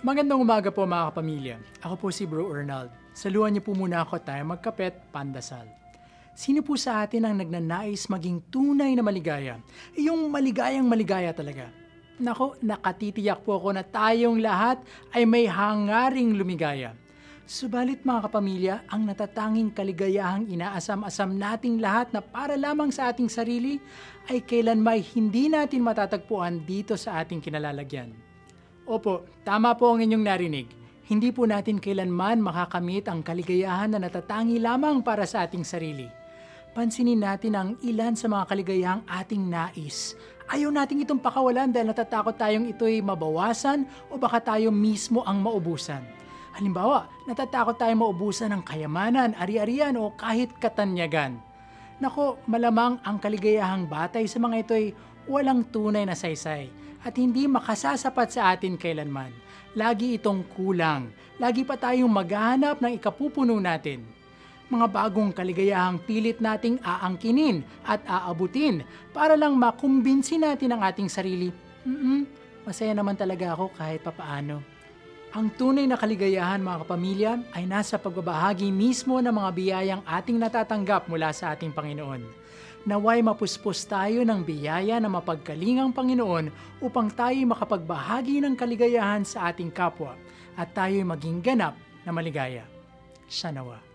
Magandang umaga po mga kapamilya. Ako po si Bro Arnold. Saluhan niyo po muna ako tayo magkapet pandasal. Sino po sa atin ang nagnanais maging tunay na maligaya? Yung maligayang maligaya talaga. Nako, nakatitiyak po ako na tayong lahat ay may hangaring lumigaya. Subalit mga kapamilya, ang natatanging kaligayahang inaasam-asam nating lahat na para lamang sa ating sarili ay kailanmay hindi natin matatagpuan dito sa ating kinalalagyan. Opo, tama po ang inyong narinig. Hindi po natin kailanman makakamit ang kaligayahan na natatangi lamang para sa ating sarili. Pansinin natin ang ilan sa mga kaligayahang ating nais. Ayaw nating itong pakawalan dahil natatakot tayong ito'y mabawasan o baka tayo mismo ang maubusan. Halimbawa, natatakot tayong maubusan ng kayamanan, ari-arian o kahit katanyagan. Nako, malamang ang kaligayahang batay sa mga ito'y walang tunay na saysay at hindi makasasapat sa atin kailanman. Lagi itong kulang. Lagi pa tayong maghahanap ng ikapupuno natin. Mga bagong kaligayahang pilit nating aangkinin at aabutin para lang makumbinsi natin ang ating sarili. Mm masaya naman talaga ako kahit papaano. Ang tunay na kaligayahan mga kapamilya ay nasa pagbabahagi mismo ng mga biyayang ating natatanggap mula sa ating Panginoon. Naway mapuspos tayo ng biyaya na mapagkalingang Panginoon upang tayo makapagbahagi ng kaligayahan sa ating kapwa at tayo'y maging ganap na maligaya. Siya nawa.